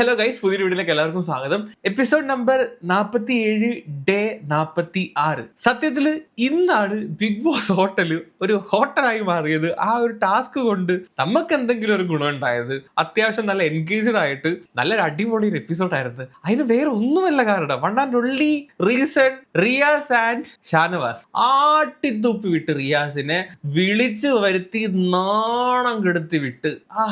Hello guys പുതിയ വീഡിയോയിലേക്ക് എല്ലാവർക്കും സ്വാഗതം. എപ്പിസോഡ് നമ്പർ നാൽപ്പത്തി ഏഴ് ഡേ നാൽപ്പത്തി ആറ് സത്യത്തിൽ ഇന്നാണ് ബിഗ് ബോസ് ഹോട്ടൽ ഒരു ഹോട്ടലായി മാറിയത്. ആ ഒരു ടാസ്ക് കൊണ്ട് നമുക്ക് എന്തെങ്കിലും ഒരു ഗുണം ഉണ്ടായത്. അത്യാവശ്യം നല്ല എൻഗേജ്ഡ് ആയിട്ട് നല്ലൊരു അടിപൊളി ഒരു എപ്പിസോഡ് ആയിരുന്നു. അതിന് വേറെ ഒന്നുമല്ല കാരണം. One and only reason Riyas and Shanavas ആട്ടിത്തുപ്പി വിട്ട് റിയാസിനെ വിളിച്ചു വരുത്തി നാണം കെടുത്തി വിട്ട്. ആ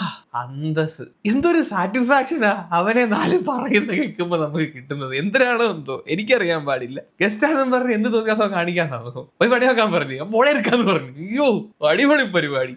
അന്തസ് എന്തൊരു സാറ്റിസ്ഫാക്ഷനാ അവനെ നാല് പറയുന്ന കേൾക്കുമ്പോ നമുക്ക് കിട്ടുന്നത് എന്തിനാണോ എന്തോ? എനിക്കറിയാൻ പാടില്ല. ഗസ്റ്റ് ആണെന്ന് പറഞ്ഞ് എന്ത് തോന്നിയാസം കാണിക്കാൻ നമുക്ക് പോയി പടിയാക്കാൻ പറഞ്ഞു. മോളെ എടുക്കാന്ന് പറഞ്ഞു. അയ്യോ അടിപൊളി പരിപാടി.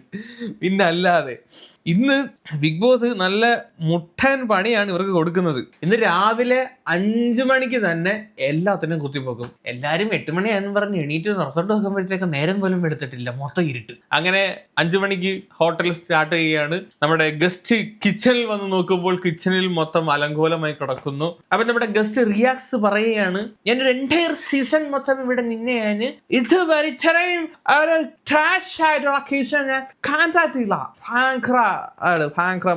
പിന്നെ അല്ലാതെ ഇന്ന് ബിഗ് ബോസ് നല്ല മുട്ടൻ പണിയാണ് ഇവർക്ക് കൊടുക്കുന്നത്. ഇന്ന് രാവിലെ അഞ്ചു മണിക്ക് തന്നെ എല്ലാത്തിനും കുത്തിപ്പോക്കും എല്ലാരും എട്ട് മണിയായെന്ന് പറഞ്ഞ് എണീറ്റ് റിസോർട്ട് വെക്കുമ്പോഴത്തേക്ക് നേരം പോലും എടുത്തിട്ടില്ല മൊത്തം ഇരുട്ട്. അങ്ങനെ അഞ്ചു മണിക്ക് ഹോട്ടൽ സ്റ്റാർട്ട് ചെയ്യുകയാണ്. നമ്മുടെ ഗസ്റ്റ് കിച്ചണിൽ വന്ന് നോക്കുമ്പോൾ കിച്ചണിൽ മൊത്തം അലങ്കോലമായി കിടക്കുന്നു. അപ്പൊ നമ്മുടെ ഗസ്റ്റ് റിയാക്സ് പറയുകയാണ് ഞാൻ ഒരു എന്റയർ സീസൺ മൊത്തം ഇവിടെ നിന്നെയാണ്. ഞാൻ ഇതുവരെ ഇത്രയും ഒരു ട്രാഷ് ആയിട്ടുള്ള കിച്ചൺ ഞാൻ ഭയങ്കര ആണ് ഭയങ്കര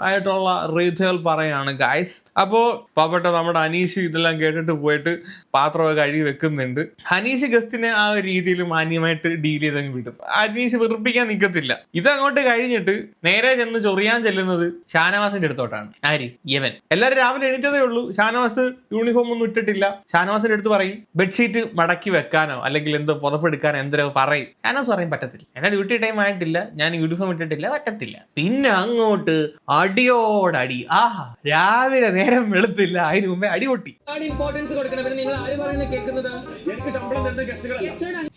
ആയിട്ടുള്ള റീറ്റെയിൽ പറയാണ് ഗായ്സ് അപ്പോ പാവപ്പെട്ട നമ്മുടെ അനീഷ് ഇതെല്ലാം കേട്ടിട്ട് പോയിട്ട് പാത്രമൊക്കെ കഴുകി വെക്കുന്നുണ്ട്. അനീഷ് ഗസ്റ്റിനെ ആ ഒരു രീതിയിൽ മാന്യമായിട്ട് ഡീൽ ചെയ്തങ്ങ് വിടും. അനീഷ് വെറുപ്പിക്കാൻ നിൽക്കത്തില്ല ഇത് അങ്ങോട്ട് കഴിഞ്ഞിട്ട് നേരെ ചെന്ന് ചൊറിയാൻ ചെല്ലുന്നത് ഷാനവാസിന്റെ അടുത്തോട്ടാണ്. ആര്? യവൻ. എല്ലാരും രാവിലെ എണീറ്റതേ ഉള്ളൂ. ഷാനവാസ് യൂണിഫോം ഒന്നും ഇട്ടിട്ടില്ല. ഷാനവാസിന്റെ അടുത്ത് പറയും ബെഡ്ഷീറ്റ് മടക്കി വെക്കാനോ? അല്ലെങ്കിൽ എന്തോ പുതപ്പെടുക്കാനോ എന്തോ പറയും. ഷാനവാസ് പറയും പറ്റത്തില്ല. എന്റെ ഡ്യൂട്ടി ടൈം ആയിട്ടില്ല. ഞാൻ യൂണിഫോം ഇട്ടിട്ടില്ല. പറ്റത്തില്ല. പിന്നെ അങ്ങോട്ട് അടിയോടടി. ആഹാ രാവിലെ നേരം വെളുത്തില്ല അതിന് മുമ്പേ അടി പൊട്ടി.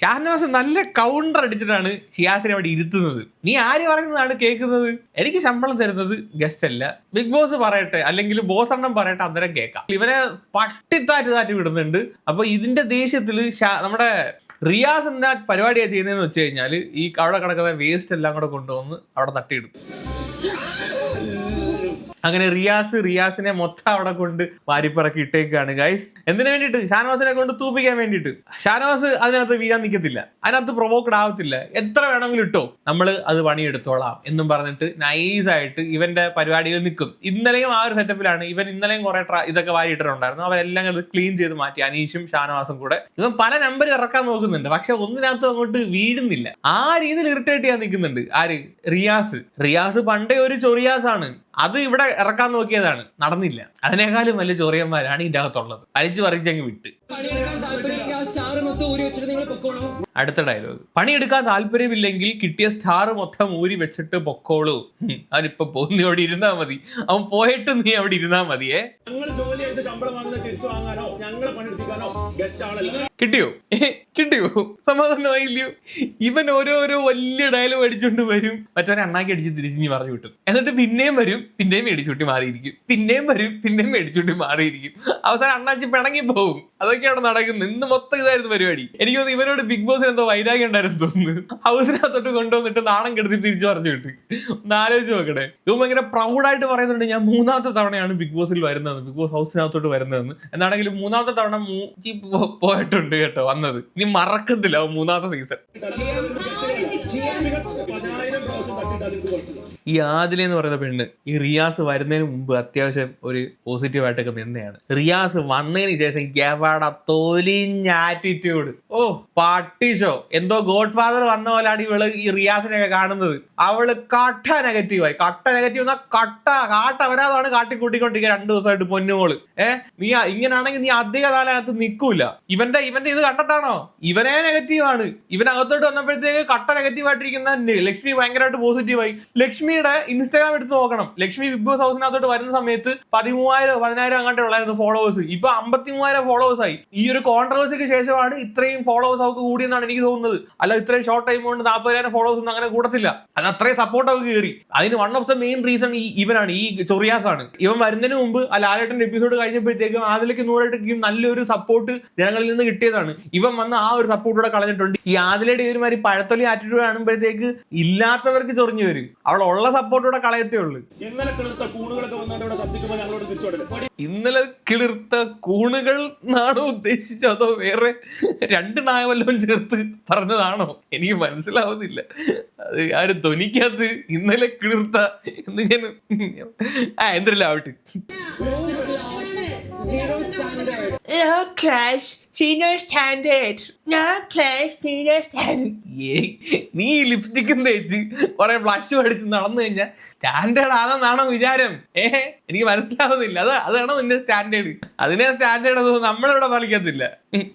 ഷാഹ്നവാസ് നല്ല കൗണ്ടർ അടിച്ചിട്ടാണ് ഷിയാസിനെ അവിടെ ഇരുത്തുന്നത്. നീ ആര് പറയുന്നതാണ് കേൾക്കുന്നത്? എനിക്ക് ശമ്പളം തരുന്നത് ഗസ്റ്റ് അല്ല. ബിഗ് ബോസ് പറയട്ടെ അല്ലെങ്കിൽ ബോസ് എണ്ണം പറയട്ടെ അന്നേരം കേൾക്കാം. ഇവനെ പട്ടിത്താറ്റ് താറ്റ് വിടുന്നുണ്ട്. അപ്പൊ ഇതിന്റെ ദേഷ്യത്തിൽ നമ്മുടെ റിയാസ് എന്ന പരിപാടിയാണ് ചെയ്യുന്നതെന്ന് വെച്ച് കഴിഞ്ഞാൽ ഈ അവിടെ കിടക്കുന്ന വേസ്റ്റ് എല്ലാം കൂടെ കൊണ്ടുവന്ന് അവിടെ തട്ടിയിടും. Yeah! അങ്ങനെ റിയാസ് റിയാസിനെ മൊത്തം അവിടെ കൊണ്ട് വാരിപ്പറക്കി ഇട്ടേക്കാണ് ഗൈസ് എന്തിനു വേണ്ടിയിട്ട്? ഷാനവാസിനെ കൊണ്ട് തൂപ്പിക്കാൻ വേണ്ടിയിട്ട്. ഷാനവാസ് അതിനകത്ത് വീഴാൻ നിൽക്കത്തില്ല അതിനകത്ത് പ്രൊവോക്കഡ് ആവത്തില്ല. എത്ര വേണമെങ്കിലും ഇട്ടോ. നമ്മൾ അത് പണിയെടുത്തോളാം എന്നും പറഞ്ഞിട്ട് നൈസ് ആയിട്ട് ഇവന്റെ പരിപാടിയിൽ നിൽക്കും. ഇന്നലെയും ആ ഒരു സെറ്റപ്പിലാണ് ഇവൻ ഇന്നലെയും കുറെ ഇതൊക്കെ വാരിയിട്ടിട്ടുണ്ടായിരുന്നു. അവരെല്ലാം ക്ലീൻ ചെയ്ത് മാറ്റി അനീഷും ഷാനവാസും കൂടെ. ഇവൻ പല നമ്പർ ഇറക്കാൻ നോക്കുന്നുണ്ട്. പക്ഷെ ഒന്നിനകത്തും അങ്ങോട്ട് വീഴുന്നില്ല. ആ രീതിയിൽ ഇറിറ്റേറ്റ് ചെയ്യാൻ നിൽക്കുന്നുണ്ട്. ആര്? റിയാസ്. റിയാസ് പണ്ടേ ഒരു ചൊറിയാസ് ആണ് അത് ഇവിടെ ഇറക്കാൻ നോക്കിയതാണ്. നടന്നില്ല. അതിനേക്കാളും വലിയ ചോറിയന്മാരാണ് ഇതിന്റെ അകത്തുള്ളത്. അരിച്ചു പറിച്ചങ്ങ് വിട്ട്. അടുത്ത ഡയലോഗ് പണിയെടുക്കാൻ താല്പര്യമില്ലെങ്കിൽ കിട്ടിയ സ്റ്റാർ മൊത്തം ഊരി വെച്ചിട്ട് പൊക്കോളൂ. അവനിപ്പൊ പോകുന്ന അവിടെ ഇരുന്നാ മതി. അവൻ പോയിട്ട് നീ അവിടെ ഇരുന്നാ മതിയേ. ഞങ്ങൾ ജോലി ചെയ്ത് ശമ്പളം വാങ്ങുന്നത് തിരിച്ചു വാങ്ങാനോ? ഞങ്ങളെ പണിയെടുപ്പിക്കാനോ? ഗസ്റ്റ് ആളല്ല. കിട്ടിയോ? കിട്ടിയോ? സമാധാനമായില്ലയോ? ഇവൻ ഓരോരോ വലിയ ഡയലോഗ് അടിച്ചോണ്ട് വരും. മറ്റവരെ അണ്ണാക്കി അടിച്ച് തിരിഞ്ഞ് പറഞ്ഞു വിട്ടു. എന്നിട്ട് പിന്നെയും വരും പിന്നെയും മേടിച്ചുട്ടി മാറിയിരിക്കും. പിന്നെയും വരും പിന്നെയും മേടിച്ചുട്ടി മാറിയിരിക്കും. അവസാനം അണ്ണാച്ചി പിണങ്ങി പോകും അവിടെ നടക്കുന്നത്. ഇന്ന് മൊത്തം ഇതായിരുന്നു പരിപാടി. എനിക്ക് തോന്നുന്നു ഇവനോട് ബിഗ് എന്തോ വൈരാഗ്യം ഉണ്ടായിരുന്നു തോന്നുന്നു. ഹൗസിനകത്തോട്ട് കൊണ്ടുവന്നിട്ട് നാണം കെടുത്തി തിരിച്ചു പറഞ്ഞു കിട്ടി ഒന്ന് ആലോചിച്ച് നോക്കട്ടെ ഇവൻ ഭയങ്കര പ്രൗഡായിട്ട് പറയുന്നുണ്ട് ഞാൻ മൂന്നാമത്തെ തവണയാണ് ബിഗ് ബോസിൽ വരുന്നത് ബിഗ് ബോസ് ഹൗസിനകത്തോട്ട് വരുന്നതെന്ന്. എന്നാണെങ്കിലും മൂന്നാമത്തെ തവണ മൂച്ചി പോയിട്ടുണ്ട് കേട്ടോ വന്നത്. ഇനി മറക്കത്തില്ല മൂന്നാമത്തെ സീസൺ ഈ ആദില എന്ന് പറയുന്ന പെണ്ണ് ഈ റിയാസ് വരുന്നതിന് മുമ്പ് അത്യാവശ്യം ഒരു പോസിറ്റീവ് ആയിട്ടൊക്കെ നിന്നെയാണ്. റിയാസ് വന്നതിന് ശേഷം ഗവാട തൊലിഞ്ഞ ആറ്റിറ്റ്യൂഡ് ഓ പട്ടിഷോ എന്തോ ഗോഡ് ഫാദർ വന്ന പോലെയാണ് ഇവൾ ഈ റിയാസിനെയൊക്കെ കാണുന്നത്. അവൾ കട്ട നെഗറ്റീവായി കട്ട നെഗറ്റീവ് എന്നാ കട്ട കാട്ട വരാതാണ് കാട്ടിക്കൂട്ടിക്കൊണ്ടിരിക്കുക രണ്ടു ദിവസമായിട്ട് പൊന്നുമോൾ. ഏ നീ ഇങ്ങനെ ഇങ്ങനാണെങ്കിൽ നീ അധിക കാലത്ത് നിൽക്കൂല ഇവന്റെ ഇവന്റെ ഇത് കണ്ടിട്ടാണോ? ഇവനെ നെഗറ്റീവാണ് അകത്തോട്ട് വന്നപ്പോഴത്തേക്ക് കട്ട നെഗറ്റീവ് ആയിട്ടിരിക്കുന്ന നെ- ലക്ഷ്മി ഭയങ്കരമായിട്ട് പോസിറ്റീവായി ലക്ഷ്മിയുടെ ഇൻസ്റ്റാഗ്രാം എടുത്ത് നോക്കണം. ലക്ഷ്മി ബിഗ് ബോസ് ഹൗസിനകത്തോട്ട് വരുന്ന സമയത്ത് പതിമൂവായിരം പതിനായിരം അങ്ങോട്ട് ഉള്ളായിരുന്നു ഫോളോവേഴ്സ് ഇപ്പൊ അമ്പത്തി മൂവായിരം ഫോളോവേഴ്സ് ആയി. ഈ ഒരു കോൺട്രവേഴ്സിക്ക് ശേഷമാണ് ഇത്രയും ഫോളോവേഴ്സ് അവർക്ക് കൂടിയെന്നാണ് എനിക്ക് തോന്നുന്നത്. അല്ല ഇത്രയും ഷോർട്ട് ടൈം കൊണ്ട് നാൽപ്പതിനായിരം ഫോളോവേഴ്സ് ഒന്നും അങ്ങനെ കൂടത്തില്ല. അത് അത്രയും സപ്പോർട്ട് അവർക്ക് കയറി. അതിന് one of the main reason ഈ ഇവനാണ് ഈ ചൊറിയാസ് ആണ് ഇവൻ വരുന്നതിന് മുമ്പ് ആ ലാലേട്ടൻ എപ്പിസോഡ് കഴിഞ്ഞപ്പോഴത്തേക്കും ആദിലേക്ക് നൂറായിട്ടേക്കും നല്ലൊരു സപ്പോർട്ട് ജനങ്ങളിൽ നിന്ന് കിട്ടിയതാണ്. ഇവൻ വന്ന് ആ ഒരു സപ്പോർട്ട് ഇവിടെ കളഞ്ഞിട്ടുണ്ട്. ഈ ആദിലയുടെ ഒരുമാതിരി പഴത്തൊലി ആറ്റിറ്റ്യൂഡ് കാണുമ്പോഴത്തേക്ക് ഇല്ലാത്തവർക്ക് ചൊറിഞ്ഞു വരും. അവൾ ഉള്ള ഉള്ള സപ്പോർട്ടോടെ കളയത്തേ ഉള്ളൂ. ഇന്നലെ കിളിർത്ത കൂണുകളൊക്കെ വന്നിട്ട് ഇവിടെ ശബ്ദിക്കുമ്പോൾ ഞങ്ങളോട് തിരിച്ചോടല്ലേ ഇന്നലെ കിളിർത്ത കൂണുകൾ എന്നാണോ ഉദ്ദേശിച്ചത് അതോ വേറെ രണ്ട് നായ വല്ലതും ചേർത്ത് പറഞ്ഞതാണോ? എനിക്ക് മനസ്സിലാവുന്നില്ല. അത് ആരും ധ്വനിക്കാത്ത ഇന്നലെ കിളിർത്ത എന്ന് ഞാൻ ആ എന്തെല്ലാം ആവട്ടെ. Zero standard. No class, zero standard. No class, zero standard. നീ ലിപ്സ്റ്റിക് തേച്ച് കുറെ ബ്ലഷ് അടിച്ച് നടന്നു കഴിഞ്ഞാൽ സ്റ്റാൻഡേർഡ് ആണെന്നാണോ വിചാരം? ഏ എനിക്ക് മനസ്സിലാവുന്നില്ല. അത് അതാണോ നിന്റെ സ്റ്റാൻഡേർഡ് അതിനെ സ്റ്റാൻഡേർഡ് ഒന്നും നമ്മളിവിടെ പാലിക്കത്തില്ല.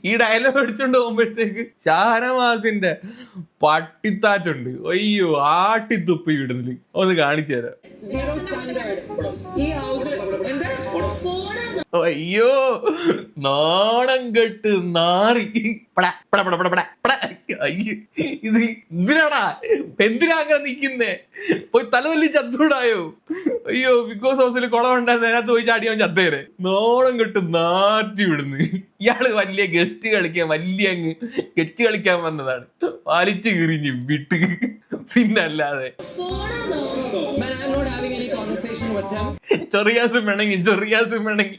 ഈ ഡയലോഗ് അടിച്ചുകൊണ്ട് പോകുമ്പോഴത്തേക്ക് ഷാനവാസിന്റെ പട്ടിത്താറ്റുണ്ട്. അയ്യോ ആട്ടിത്തുപ്പി വിടുന്നില്ല ഒന്ന് കാണിച്ചു തരാം. ഈ ഹൗസിൽ അയ്യോ. നാണം കെട്ട് നാറി. പട പട പട പടാ, ഇത് എന്തിനാടാ? എന്തിനാ അങ്ങനെ നിക്കുന്നേ? പോയി തലവല്ലി ചത്തൂടായോ? അയ്യോ ബിഗ് ബോസ് ഹൗസിൽ കുളം ഉണ്ടായിരുന്നു അതിനകത്ത് പോയി ചാടി അവൻ ചത്തേരെ നോളം കെട്ട് നാറ്റി വിടുന്നു. ഇയാൾ വലിയ ഗസ്റ്റ് കളിക്കാൻ വലിയ അങ്ങ് ഗസ്റ്റ് കളിക്കാൻ വന്നതാണ്. വലിച്ചു കീറിഞ്ഞ് വിട്ട്. പിന്നല്ലാതെ. ചെറിയാസും വേണമെങ്കിൽ ചൊറിയാസും വേണമെങ്കിൽ.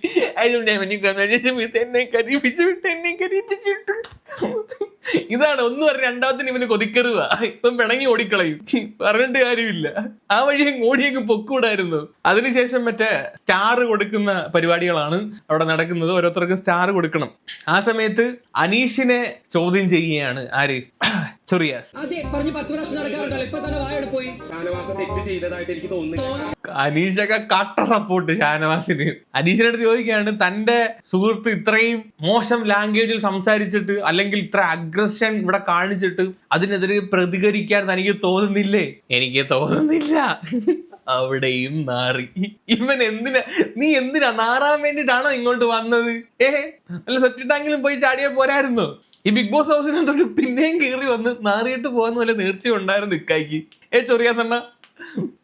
വിട്ട്. ഇതാണ് ഒന്ന് പറഞ്ഞ രണ്ടാമത്തിന് ഇവന് കൊതിക്കറുക ഇപ്പം പിണങ്ങി ഓടിക്കളയും. പറഞ്ഞിട്ട് കാര്യമില്ല. ആ വഴി അങ്ങ് ഓടി അങ്ങ് പൊക്കൂടായിരുന്നു. അതിനുശേഷം മറ്റേ സ്റ്റാർ കൊടുക്കുന്ന പരിപാടികളാണ് അവിടെ നടക്കുന്നത്. ഓരോരുത്തർക്കും സ്റ്റാർ കൊടുക്കണം. ആ സമയത്ത് അനീഷിനെ ചോദ്യം ചെയ്യുകയാണ് ആര്? ചൊറിയാസ് അതെ പറഞ്ഞ് പത്ത് പ്രാവശ്യം നടക്കാറുണ്ടല്ലോ. ഇപ്പൊ തന്നെ വായോടെ പോയി. ഷാനവാസ തെറ്റ് ചെയ്തതായിട്ട് എനിക്ക് തോന്നുന്നില്ല. അനീഷൊക്കെ കട്ട സപ്പോർട്ട് ഷാനവാസിന്. അനീഷിനടുത്ത് അടുത്ത് ചോദിക്കുകയാണ് തന്റെ സുഹൃത്ത് ഇത്രയും മോശം ലാംഗ്വേജിൽ സംസാരിച്ചിട്ട് അല്ലെങ്കിൽ ഇത്ര അഗ്രഷൻ ഇവിടെ കാണിച്ചിട്ട് അതിനെതിരെ പ്രതികരിക്കാൻ തനിക്ക് തോന്നുന്നില്ലേ? എനിക്ക് തോന്നുന്നില്ല. അവിടെയും നാറി. ഇവൻ എന്തിനാ നീ എന്തിനാ നാറാൻ വേണ്ടിട്ടാണോ ഇങ്ങോട്ട് വന്നത്? ഏഹ് അല്ല സെറ്റിട്ടാങ്കിലും പോയി ചാടിയാ പോരായിരുന്നോ. ഈ ബിഗ് ബോസ് ഹൗസിനകത്തോട്ട് പിന്നെയും കയറി വന്ന് നാറിയിട്ട് പോകുന്ന പോലെ നേർച്ചയുണ്ടായിരുന്നു ഇക്കായിക്ക്. ഏ ചൊറിയാസണ്ണ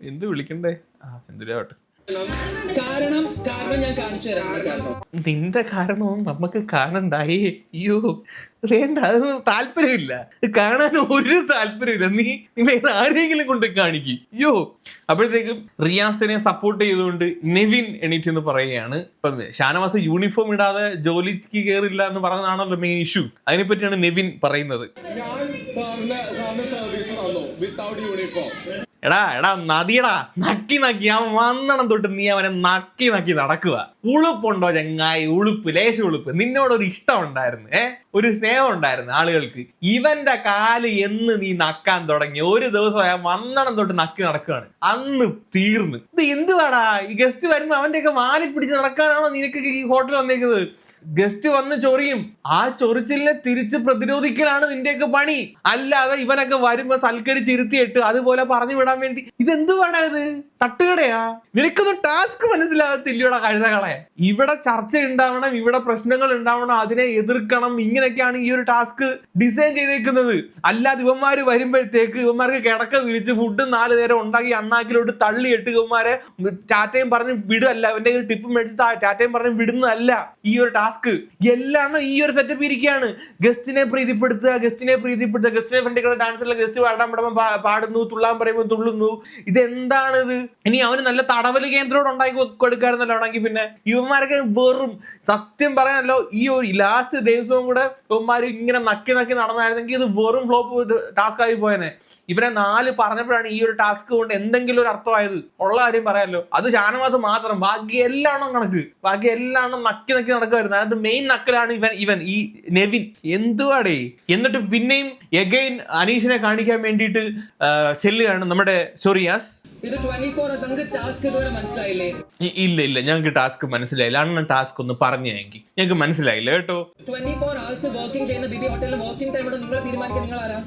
എന്ത് വിളിക്കണ്ടേ? ആ എന്തിനാവട്ടെ കാരണം കാരണം ഞാൻ കാണിച്ചു തരാം കാരണം. നിന്റെ കാരണവും നമുക്ക് കാണണ്ടായി. അയ്യോ വേണ്ട അതൊന്നും താല്പര്യമില്ല. കാണാൻ ഒരു താല്പര്യമില്ല. നീ നീ വേറെ ആരെങ്കിലും കൊണ്ട് കാണിക്കും. അയ്യോ അപ്പോഴത്തേക്കും റിയാസിനെ സപ്പോർട്ട് ചെയ്തുകൊണ്ട് നെവിൻ എണീറ്റ് എന്ന് പറയുകയാണ്. ഇപ്പം ഷാനവാസ് യൂണിഫോം ഇടാതെ ജോലിക്ക് കയറില്ല എന്ന് പറഞ്ഞതാണല്ലോ മെയിൻ ഇഷ്യൂ അതിനെ അതിനെപ്പറ്റിയാണ് നെവിൻ പറയുന്നത്. ഞാൻ സാറിന്റെ സാറിന്റെ സർവീസ് വന്നു വിത്തൗട്ട് യൂണിഫോം എടാ എടാ നദിയടാ നക്കി നക്കി. ആ വന്നണം തൊട്ട് നീ അവനെ നക്കി നക്കി നടക്കുക ഉളുപ്പുണ്ടോ ചങ്ങായി? ഉളുപ്പ് ലേശ ഉളുപ്പ്. നിന്നോട് ഒരു ഇഷ്ടം ഉണ്ടായിരുന്നു ഏ? ഒരു സ്നേഹം ഉണ്ടായിരുന്നു ആളുകൾക്ക്. ഇവന്റെ കാൽ എന്ന് നീ നക്കാൻ തുടങ്ങി. ഒരു ദിവസം അയാൾ വന്നണം തൊട്ട് നക്കി നടക്കുകയാണ്. അന്ന് തീർന്ന്. ഇത് എന്തുവാടാ? ഈ ഗസ്റ്റ് വരുമ്പോ അവന്റെയൊക്കെ വാലി പിടിച്ച് നടക്കാനാണോ നിനക്ക് ഈ ഹോട്ടൽ വന്നേക്കുന്നത്? ഗസ്റ്റ് വന്ന് ചൊറിയും. ആ ചൊറിച്ചിലിനെ തിരിച്ച് പ്രതിരോധിക്കലാണ് നിന്റെയൊക്കെ പണി. അല്ലാതെ ഇവനൊക്കെ വരുമ്പോ സൽക്കരിച്ചിരുത്തിയിട്ട് അതുപോലെ പറഞ്ഞു വിടാൻ വേണ്ടി. ഇതെന്തുവാടാ ഇത്? തട്ടുകടയാ? നിനക്കൊന്നും ടാസ്ക് മനസ്സിലാകത്തില്ലയോടാ കഴുതകളെ? ഇവിടെ ചർച്ച ഉണ്ടാവണം ഇവിടെ പ്രശ്നങ്ങൾ ഉണ്ടാവണം അതിനെ എതിർക്കണം ഇങ്ങനെയൊക്കെയാണ് ഈ ഒരു ടാസ്ക് ഡിസൈൻ ചെയ്തേക്കുന്നത്. അല്ലാതെ ഇവന്മാര് വരുമ്പോഴത്തേക്ക് ഇവന്മാർക്ക് കിടക്ക വിളിച്ച് ഫുഡ് നാല് നേരം ഉണ്ടാക്കി അണ്ണാക്കിലോട്ട് തള്ളിയിട്ട് ഇവന്മാരെ ടാറ്റയും പറഞ്ഞ് വിടല്ല അവന്റെ ടിപ്പ് മേടിച്ച് ടാറ്റയും പറഞ്ഞ് വിടുന്നതല്ല ഈ ഒരു ടാസ്ക്. എല്ലാം ഈ ഒരു സെറ്റപ്പ് ഇരിക്കുകയാണ്. ഗസ്റ്റിനെ പ്രീതിപ്പെടുത്തുക ഗസ്റ്റിനെ പ്രീതിപ്പെടുത്തുക. ഗസ്റ്റിനെ ഫ്രണ്ടിൽ ഡാൻസിലെ ഗസ്റ്റ് പാടാൻ പടം പാടുന്നു തുള്ളാൻ പറയുമ്പോൾ തുള്ളുന്നു. ഇതെന്താണിത്? ഇനി അവന് നല്ല തടവൽ കേന്ദ്രോട് ഉണ്ടാക്കി കൊടുക്കാറുണ്ടല്ലോ ആണെങ്കിൽ പിന്നെ. ഇവന്മാരൊക്കെ വെറും സത്യം പറയാനല്ലോ ഈ ഒരു ലാസ്റ്റ് ദിവസവും കൂടെ ഇവന്മാർ ഇങ്ങനെ നക്കി നക്കി നടന്നായിരുന്നെങ്കിൽ ഇത് വെറും ഫ്ലോപ്പ് ടാസ്ക് ആയി പോയനെ. ഇവരെ നാല് പറഞ്ഞപ്പോഴാണ് ഈ ഒരു ടാസ്ക് കൊണ്ട് എന്തെങ്കിലും ഒരു അർത്ഥമായത്. ഉള്ള കാര്യം പറയാമല്ലോ അത് ഷാനവാസ് മാത്രം. ബാക്കി എല്ലാം കണക്ക്. ബാക്കി എല്ലാം നക്കി നക്കി നടക്കുമായിരുന്നു. അതായത് മെയിൻ നക്കലാണ് ഇവൻ ഇവൻ. ഈ നെവിൻ. എന്തുവാടേ? എന്നിട്ട് പിന്നെയും എഗൈൻ അനീഷിനെ കാണിക്കാൻ വേണ്ടിയിട്ട് ചെല്ലുകയാണ് നമ്മുടെ സോറിയാസ്. ഇത് ട്വന്റി ഫോർ നിങ്ങൾക്ക് ടാസ്ക് ഇതുവരെ മനസ്സിലായില്ലേ? ഇല്ല ഇല്ല. ഞങ്ങൾക്ക് ടാസ്ക് മനസ്സിലായില്ല. അണ്ണൻ ടാസ്ക് ഒന്ന് പറഞ്ഞു ഞങ്ങൾക്ക് ഞങ്ങൾക്ക് മനസ്സിലായില്ല കേട്ടോ. ട്വന്റി ഫോർ അവേഴ്സ് വർക്കിംഗ് ചെയ്യുന്ന ബിബി ഹോട്ടലിൽ വർക്കിംഗ് ടൈം നിങ്ങൾ തീരുമാനിക്കാൻ നിങ്ങൾ ആരാ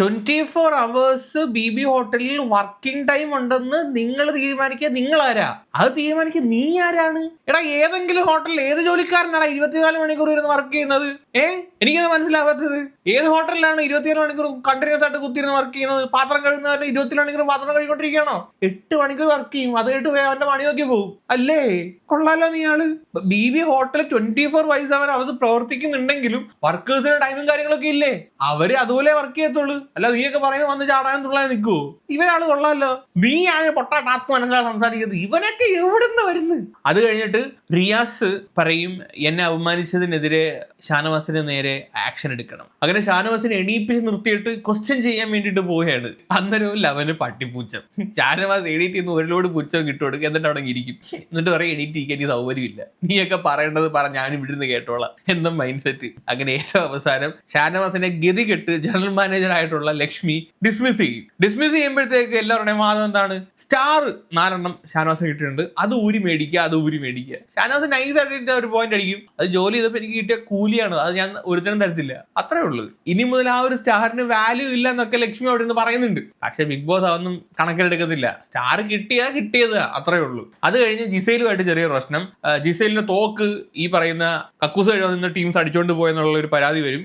twenty four hours B B ഹോട്ടലിൽ വർക്കിംഗ് ടൈം ഉണ്ടെന്ന് നിങ്ങൾ തീരുമാനിക്കുക നിങ്ങൾ ആരാ അത് തീരുമാനിക്കുക നീ ആരാണ്? എടാ ഏതെങ്കിലും ഹോട്ടലിൽ ഏത് ജോലിക്കാരനാണ് ഇരുപത്തിനാല് മണിക്കൂർ ഇരുന്ന് വർക്ക് ചെയ്യുന്നത്? ഏ? എനിക്കത് മനസ്സിലാവാത്തത്. ഏത് ഹോട്ടലിലാണ് ഇരുപത്തിനാല് മണിക്കൂർ കണ്ടിന്യൂസ് ആയിട്ട് കുത്തിയിരുന്ന് വർക്ക് ചെയ്യുന്നത്? പാത്രം കഴുകുന്നവരെ ഇരുപത്തിനാല് മണിക്കൂർ പാത്രം കഴുകിക്കൊണ്ടിരിക്കുകയാണോ? എട്ട് മണിക്കൂർ വർക്ക് ചെയ്യും. അത് പോയി അവന്റെ പണി നോക്കി പോകും. അല്ലേ? കൊള്ളാലോ നീ ആൾ. B B hotel twenty four wise അവൻ അത് പ്രവർത്തിക്കുന്നുണ്ടെങ്കിലും വർക്കേഴ്സിന് ടൈമും കാര്യങ്ങളൊക്കെ ഇല്ലേ? അവർ അതുപോലെ വർക്ക് ചെയ്യത്തുള്ളൂ. അല്ല നീയൊക്കെ പറയുന്നത് വന്ന് ചാടാൻ തുള്ളാൻ നിൽക്കുവോ? ഇവനാൾ കൊള്ളാലോ. നീ ആണ് പൊട്ട ടാസ്ക് മനസ്സിലാക്കാൻ സംസാരിക്കുന്നത്. ഇവനൊക്കെ എവിടുന്ന് വരുന്നു? അത് കഴിഞ്ഞിട്ട് റിയാസ് പറയും എന്നെ അപമാനിച്ചതിനെതിരെ ഷാനവാസിന് നേരെ ആക്ഷൻ എടുക്കണം. അങ്ങനെ ഷാനവാസിനെ എണീപ്പിച്ച് നിർത്തിയിട്ട് ക്വസ്റ്റ്യൻ ചെയ്യാൻ വേണ്ടിയിട്ട് പോവുകയാണ്. അന്നേരം ലവന് പട്ടിപ്പൂച്ചം. ഷാനവാസ് എണീറ്റ് ചെയ്യുന്ന ഒരുലോട് പൂച്ചം കിട്ടുകൊടുക്കുക എന്നിട്ട് അവിടെ ഇരിക്കും. എന്നിട്ട് പറയും എണീറ്റ് ഇരിക്കാൻ എനിക്ക് സൗകര്യമില്ല. നീയൊക്കെ പറയേണ്ടത് പറ ഞാൻ ഇവിടുന്ന് കേട്ടോളാം. എന്ന മൈൻഡ് സെറ്റ് അങ്ങനെ ഏറ്റവും അവസാനം ഷാനവാസിനെ ഗതി കെട്ട് ജനറൽ മാനേജർ ആയിട്ടുള്ള ലക്ഷ്മി ഡിസ്മിസ് ചെയ്യും. ഡിസ്മിസ് ചെയ്യുമ്പോഴത്തേക്ക് എല്ലാവരുടെയും വാദം എന്താണ്? സ്റ്റാർ നാലെണ്ണം ഷാനവാസിന് കിട്ടിയിട്ടുണ്ട്. അത് ഊരി മേടിക്കുക അത് ഊരി മേടിക്കുക. ഷാനവാസ് നൈസ് ആയിട്ട് ഒരു പോയിന്റ് അടിക്കും. അത് ജോലി ചെയ്തപ്പോൾ എനിക്ക് കിട്ടിയ കൂലിയാണ്. അത് ഞാൻ ഒരുത്തരം തരത്തില്ല. അത്രേ ഉള്ളൂ ഇനി മുതൽ ആ ഒരു സ്റ്റാറിന് വാല്യൂ ഇല്ല എന്നൊക്കെ ലക്ഷ്മി അവിടെ നിന്ന് പറയുന്നുണ്ട്. പക്ഷെ ബിഗ് ബോസ് അതൊന്നും കണക്കിലെടുക്കത്തില്ല. സ്റ്റാർ കിട്ടിയാ കിട്ടിയത് അത്രേ ഉള്ളൂ. അത് കഴിഞ്ഞ് ജിസൈലുമായിട്ട് ചെറിയ പ്രശ്നം. ജിസൈലിന്റെ തോക്ക് ഈ പറയുന്ന കക്കൂസ് കഴിഞ്ഞ നിന്ന് ടീംസ് അടിച്ചോണ്ട് പോയെന്നുള്ള ഒരു പരാതി വരും.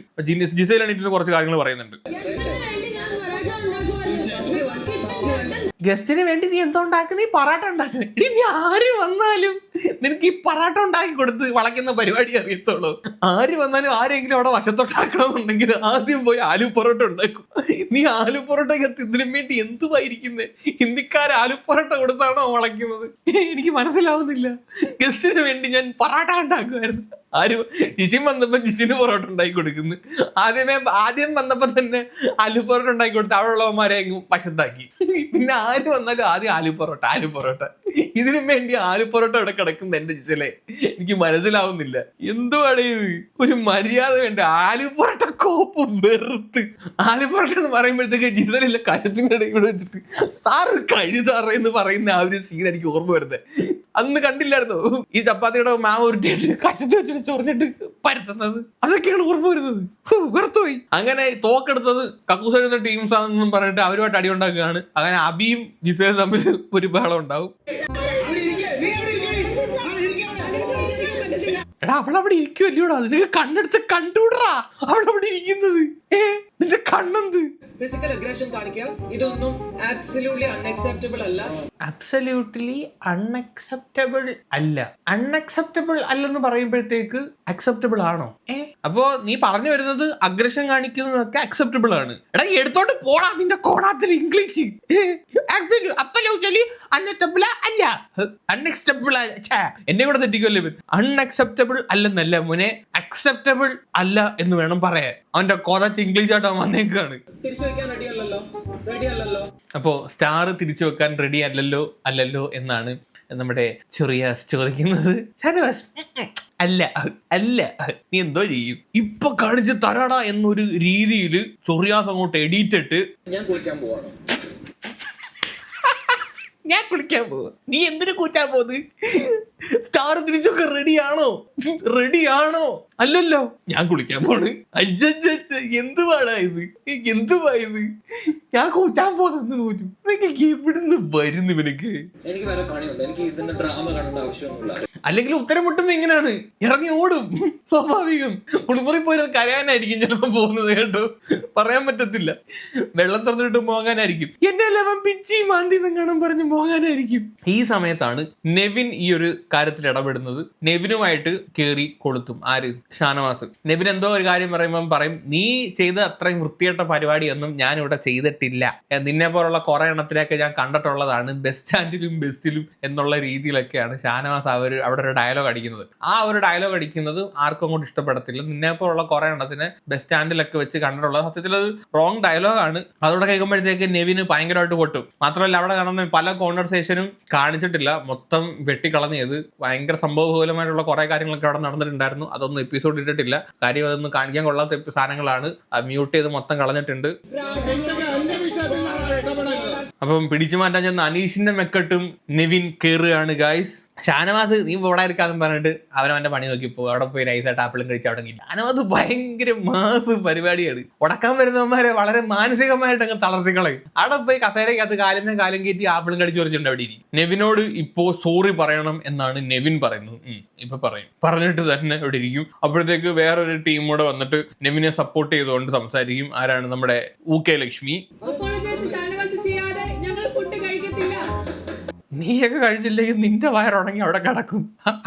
ജിസൈലാണ് എണീറ്റിട്ട് കുറച്ച് കാര്യങ്ങൾ പറയുന്നുണ്ട്. ഗസ്റ്റിന് വേണ്ടി നീ എന്തോ ഉണ്ടാക്കുന്ന? ഈ പൊറോട്ട ഉണ്ടാക്കുന്നത് ഇനി നീ ആര് വന്നാലും നിനക്ക് ഈ പൊറോട്ട ഉണ്ടാക്കി കൊടുത്ത് വളയ്ക്കുന്ന പരിപാടി അറിയത്തുള്ളൂ. ആര് വന്നാലും ആരെങ്കിലും അവിടെ വശത്തോട്ടാക്കണമെന്നുണ്ടെങ്കിൽ ആദ്യം പോയി ആലു പൊറോട്ട ഉണ്ടാക്കും. നീ ആലു പൊറോട്ടയൊക്കെ ഇതിനു വേണ്ടി എന്തുമായിരിക്കുന്നേ ഹിന്ദിക്കാർ ആലു പൊറോട്ട കൊടുത്താണോ വളയ്ക്കുന്നത്? എനിക്ക് മനസ്സിലാവുന്നില്ല. ഗസ്റ്റിന് വേണ്ടി ഞാൻ പൊറോട്ട ഉണ്ടാക്കുമായിരുന്നു ആര്? ജിഷിൻ വന്നപ്പോ ജിഷിന് പൊറോട്ട ഉണ്ടാക്കി കൊടുക്കുന്നു. ആദ്യമേ ആദ്യം വന്നപ്പോ തന്നെ ആലു പൊറോട്ട ഉണ്ടാക്കി കൊടുത്ത് അവിടെയുള്ളവന്മാരെ വശത്താക്കി. പിന്നെ ആര് വന്നാലും ആദ്യം ആലു പൊറോട്ട ആലു പൊറോട്ട. ഇതിനു വേണ്ടി ആലു പൊറോട്ട അവിടെ കിടക്കുന്ന എന്റെ ജിസലെ. എനിക്ക് മനസ്സിലാവുന്നില്ല. എന്തുവാണ് ഇത്? ഒരു മര്യാദ വേണ്ട? ആലു പൊറോട്ട കോപ്പ് വെറുത്ത്. ആലു പൊറോട്ട എന്ന് പറയുമ്പോഴത്തേക്ക് ജിസലില്ല കഴുത്തിന്റെ ഇടയിൽ കൂടെ വെച്ചിട്ട് സാറ് കഴി സാറ് എന്ന് പറയുന്ന ആ ഒരു സീൻ എനിക്ക് ഓർമ്മ വരുന്നത്. അന്ന് കണ്ടില്ലായിരുന്നു? ഈ ചപ്പാത്തിയുടെ മാവ് ഉരുട്ടിയിട്ട് കഷത്ത് വെച്ചിട്ട് ചൊറിഞ്ഞിട്ട് പരത്തുന്നത്. അതൊക്കെയാണ് ഓർമ്മ വരുന്നത്. വെറുത്തുപോയി. അങ്ങനെ തോക്കെടുത്തത് കക്കൂസ ടീംസ് ആണെന്നും പറഞ്ഞിട്ട് അവരുമായിട്ട് അടി ഉണ്ടാക്കുകയാണ്. അങ്ങനെ അബിയും ജിസേലും തമ്മിൽ ഒരു ബഹളം ഉണ്ടാവും. എടാ അവളവിടെ ഇരിക്കുമല്ലോടാ നിനക്ക് കണ്ണെടുത്ത് കണ്ടുവിടറാ അവളവിടെ ഇരിക്കുന്നത്. നിന്റെ കണ്ണെന്ത്? ഫിസിക്കൽ അഗ്രഷൻ കാണിക്കുക ഇതൊന്നും ആബ്സല്യൂട്ട്ലി അൺഅക്സെപ്റ്റബിൾ അല്ല. അബ്സല്യൂട്ട്ലി അൺഅക്സെപ്റ്റബിൾ അല്ല. അൺഅക്സെപ്റ്റബിൾ അല്ലെന്ന് പറയുമ്പോഴത്തേക്ക് അക്സെപ്റ്റബിൾ ആണോ? ഏ? അപ്പോ നീ പറഞ്ഞു വരുന്നത് അഗ്രഷൻ കാണിക്കുന്നതൊക്കെ അക്സെപ്റ്റബിൾ ആണ്. എടാ എടുത്തോണ്ട് പോടാ നിന്റെ കോണാത്തിൽ ഇംഗ്ലീഷ്. അബ്സല്യൂട്ട്ലി അൺഅക്സെപ്റ്റബിൾ അല്ല. അൺഅക്സെപ്റ്റബിൾ എന്നെ കൂടെ തെറ്റിക്കുമല്ലോ ഇവൻ? അൺഅക്സെപ്റ്റബിൾ അല്ലെന്നല്ല മോനെ. അക്സെപ്റ്റബിൾ അല്ല എന്ന് വേണം പറയാൻ. അവന്റെ കൊതച്ച് ഇംഗ്ലീഷ് ആട്ടോ വന്നേക്കാണ് അപ്പോ സ്റ്റാർ തിരിച്ചു വെക്കാൻ റെഡി അല്ലല്ലോ അല്ലല്ലോ എന്നാണ് നമ്മുടെ ചെറിയ ചോദിക്കുന്നത്. ഷാനവാസ് അല്ല അല്ല നീ എന്തോ ചെയ്യും? ഇപ്പൊ കാണിച്ച് തരാടാ എന്നൊരു രീതിയിൽ ചൊറിയാസ് അങ്ങോട്ട് എഡിറ്റ് ഇട്ട് ഞാൻ കുളിക്കാൻ പോവാണ്. ഞാൻ കുളിക്കാൻ പോവാ. നീ എന്തിനു കൂറ്റാൻ പോകുന്നത് സ്റ്റാർ തിരിച്ചൊക്കെ റെഡിയാണോ റെഡിയാണോ അല്ലല്ലോ ഞാൻ കുളിക്കാൻ പോണ്. അജ്ജ എന്തുവാടാ ഇത്? എന്തുവാ ഇത്? ഞാൻ കൂറ്റാൻ പോകുന്നു നോക്കും എവിടുന്ന് വരുന്നു ഇവനക്ക്? എനിക്ക് വരെ പണിയുണ്ട്. എനിക്ക് ഇതിന്റെ ഡ്രാമ കാണേണ്ട ആവശ്യമൊന്നുമില്ല. അല്ലെങ്കിൽ ഉത്തരം മുട്ടുമ്പോ എങ്ങനെയാണ് ഇറങ്ങി ഓടും. സ്വാഭാവികം. കുളിമുറി പോയി കരയാനായിരിക്കും ചിലപ്പോ പോകുന്നത് കേട്ടോ. പറയാൻ പറ്റത്തില്ല. വെള്ളം തുറന്നിട്ട് പോകാനായിരിക്കും എന്റെ അല്ല പിച്ചി മാന്തി കാണാൻ പറഞ്ഞ് പോകാനായിരിക്കും ഈ സമയത്താണ് നെവിൻ ഈ ഒരു കാര്യത്തിൽ ഇടപെടുന്നത്. നെവിനുമായിട്ട് കേറി കൊളുത്തും. ആര്? ഷാനവാസ്. നെവിൻ എന്തോ ഒരു കാര്യം പറയുമ്പോൾ പറയും നീ ചെയ്ത അത്രയും പരിപാടി ഒന്നും ഞാൻ ഇവിടെ ചെയ്തിട്ടില്ല നിന്നെ പോലുള്ള കുറെ എണ്ണത്തിലൊക്കെ ഞാൻ കണ്ടിട്ടുള്ളതാണ്. ബസ് സ്റ്റാൻഡിലും ബസ്സിലും എന്നുള്ള രീതിയിലൊക്കെയാണ്. ഷാനവാസ് അവർ ഒരു ഡയലോഗ് അടിക്കുന്നത്. ആ ഒരു ഡയലോഗ് അടിക്കുന്നത് ആർക്കും അങ്ങോട്ട് ഇഷ്ടപ്പെടത്തില്ല. നിന്നെ പോലുള്ള കുറെ എണ്ണത്തിന് ബസ് സ്റ്റാൻഡിലൊക്കെ വെച്ച് കണ്ടിട്ടുള്ളത് സത്യത്തിൽ ഒരു റോങ് ഡയലോഗാണ് അതോടെ കേൾക്കുമ്പോഴത്തേക്ക് നെവിന് ഭയങ്കരമായിട്ട് പൊട്ടും. മാത്രമല്ല അവിടെ കാണുന്ന പല കോൺവെർസേഷനും കാണിച്ചിട്ടില്ല. മൊത്തം വെട്ടിക്കളഞ്ഞത് ഭയങ്കര സംഭവബഹുലമായിട്ടുള്ള കുറെ കാര്യങ്ങളൊക്കെ അവിടെ നടന്നിട്ടുണ്ടായിരുന്നു. അതൊന്നും എപ്പിസോഡ് ഇട്ടിട്ടില്ല. കാര്യം അതൊന്നും കാണിക്കാൻ കൊള്ളാത്ത സാധനങ്ങളാണ്. മ്യൂട്ട് ചെയ്ത് മൊത്തം കളഞ്ഞിട്ടുണ്ട്. അപ്പം പിടിച്ചു മാറ്റാൻ ചെന്ന അനീഷിന്റെ മെക്കെട്ടും നിവിൻ കയറുകയാണ് ഗായ്സ് ഷാനവാസ് നീ ഇവിടെ ഇരിക്കാന്ന് പറഞ്ഞിട്ട് അവനവന്റെ പണി നോക്കി പോകും അവിടെ പോയി നൈസായിട്ട് ആപ്പിളും കഴിച്ച് അവിടെ. ഷാനവാസ് ഭയങ്കര മാസ് പരിപാടിയാണ്. ഉടക്കാൻ വരുന്നവന്മാരെ വളരെ മാനസികമായിട്ട് അങ്ങ് തളർത്തിക്കളയും. അവിടെ പോയി കസേരക്കകത്ത് കാലിനെ കാലം കയറ്റി ആപ്പിളും കടിച്ചു പറഞ്ഞിട്ടുണ്ട് അവിടെ ഇരിക്കും നെവിനോട് ഇപ്പോ സോറി പറയണം എന്നാണ് നെവിൻ പറയുന്നത്. ഇപ്പൊ പറയും. പറഞ്ഞിട്ട് തന്നെ അവിടെ ഇരിക്കും. അപ്പോഴത്തേക്ക് വേറൊരു ടീം കൂടെ വന്നിട്ട് നെവിനെ സപ്പോർട്ട് ചെയ്തുകൊണ്ട് സംസാരിക്കും. ആരാണ് നമ്മുടെ ഊ കെ ലക്ഷ്മി? നീയൊക്കെ കഴിച്ചില്ലെങ്കിൽ നിന്റെ വയറുണങ്ങി അവിടെ കിടക്കും.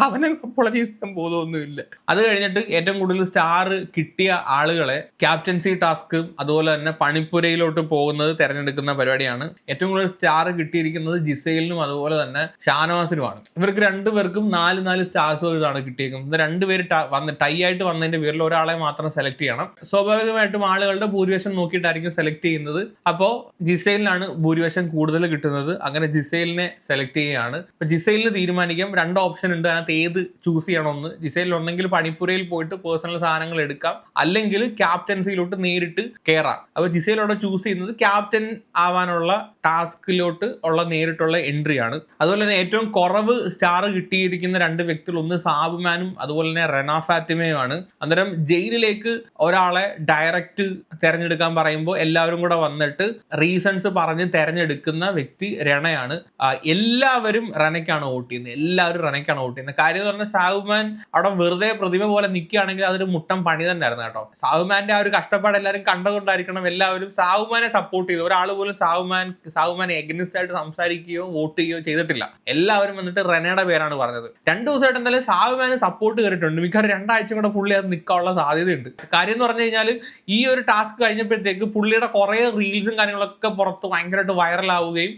അവനെ അപ്പോളജി ഇഷ്ടം ബോധമൊന്നുമില്ല. അത് കഴിഞ്ഞിട്ട് ഏറ്റവും കൂടുതൽ സ്റ്റാർ കിട്ടിയ ആളുകളെ ക്യാപ്റ്റൻസി ടാസ്ക് അതുപോലെ തന്നെ പണിപ്പുരയിലോട്ട് പോകുന്നത് തിരഞ്ഞെടുക്കുന്ന പരിപാടിയാണ്. ഏറ്റവും കൂടുതൽ സ്റ്റാർ കിട്ടിയിരിക്കുന്നത് ജിസൈലിനും അതുപോലെ തന്നെ ഷാനവാസിനുമാണ്. ഇവർക്ക് രണ്ടുപേർക്കും നാല് നാല് സ്റ്റാർസ് ഇതാണ് കിട്ടിയിരിക്കുന്നത്. രണ്ടുപേര് വന്ന് ടൈ ആയിട്ട് വന്നതിന്റെ പേരിൽ ഒരാളെ മാത്രം സെലക്ട് ചെയ്യണം. സ്വാഭാവികമായിട്ടും ആളുകളുടെ ഭൂരിപക്ഷം നോക്കിയിട്ടായിരിക്കും സെലക്ട് ചെയ്യുന്നത്. അപ്പോൾ ജിസൈലിനാണ് ഭൂരിപക്ഷം കൂടുതൽ കിട്ടുന്നത്. അങ്ങനെ ജിസൈലിനെ സെലക്ട് ചെയ്യുകയാണ് ഇപ്പൊ ജിസൈലിന് തീരുമാനിക്കാം. രണ്ട് ഓപ്ഷൻ ഉണ്ട്. അതിനകത്ത് ഏത് ചൂസ് ചെയ്യണമെന്ന്. ജിസൈലിൽ ഉണ്ടെങ്കിൽ പണിപ്പുരയിൽ പോയിട്ട് പേഴ്സണൽ സാധനങ്ങൾ എടുക്കാം. അല്ലെങ്കിൽ ക്യാപ്റ്റൻസിയിലോട്ട് നേരിട്ട് കയറാം അപ്പൊ ജിസൈലോടെ ചൂസ് ചെയ്യുന്നത് ക്യാപ്റ്റൻ ആവാനുള്ള ടാസ്കിലോട്ട് ഉള്ള നേരിട്ടുള്ള എൻട്രി ആണ്. അതുപോലെ തന്നെ ഏറ്റവും കുറവ് സ്റ്റാർ കിട്ടിയിരിക്കുന്ന രണ്ട് വ്യക്തികൾ ഒന്ന് സാബുമാനും അതുപോലെ തന്നെ റെന ഫാത്തിമയുമാണ്. അന്നേരം ജയിലിലേക്ക് ഒരാളെ ഡയറക്റ്റ് തെരഞ്ഞെടുക്കാൻ പറയുമ്പോൾ എല്ലാവരും കൂടെ വന്നിട്ട് റീസൺസ് പറഞ്ഞ് തെരഞ്ഞെടുക്കുന്ന വ്യക്തി രണയാണ് ആ, എല്ലാവരും റനയ്ക്കാണ് വോട്ട് ചെയ്യുന്നത്. എല്ലാവരും റനയ്ക്കാണ് വോട്ട് ചെയ്യുന്നത്. കാര്യം എന്ന് പറഞ്ഞാൽ സാഹുമാൻ അവിടെ വെറുതെ പ്രതിമ പോലെ നിൽക്കുകയാണെങ്കിൽ അതൊരു മുട്ടം പണി തന്നെയായിരുന്നു കേട്ടോ. സാഹുമാന്റെ ആ ഒരു കഷ്ടപ്പാട് എല്ലാവരും കണ്ടതുകൊണ്ടായിരിക്കണം എല്ലാവരും സാഹുമാനെ സപ്പോർട്ട് ചെയ്തു. ഒരാൾ പോലും സാഹുമാൻ സാഹുമാനെ എഗ്നിസ്റ്റ് ആയിട്ട് സംസാരിക്കുകയോ വോട്ട് ചെയ്യുകയോ ചെയ്തിട്ടില്ല. എല്ലാവരും വന്നിട്ട് റനയുടെ പേരാണ് പറഞ്ഞത്. രണ്ടു ദിവസമായിട്ട് എന്തായാലും സാഹുമാന് സപ്പോർട്ട് കയറിയിട്ടുണ്ട് മിക്കവാറും രണ്ടാഴ്ച കൂടെ പുള്ളി അത് നിൽക്കാനുള്ള സാധ്യതയുണ്ട്. കാര്യം എന്ന് പറഞ്ഞു കഴിഞ്ഞാൽ ഈ ഒരു ടാസ്ക് കഴിഞ്ഞപ്പോഴത്തേക്ക് പുള്ളിയുടെ കുറെ റീൽസും കാര്യങ്ങളൊക്കെ പുറത്ത് ഭയങ്കരമായിട്ട് വൈറലാവുകയും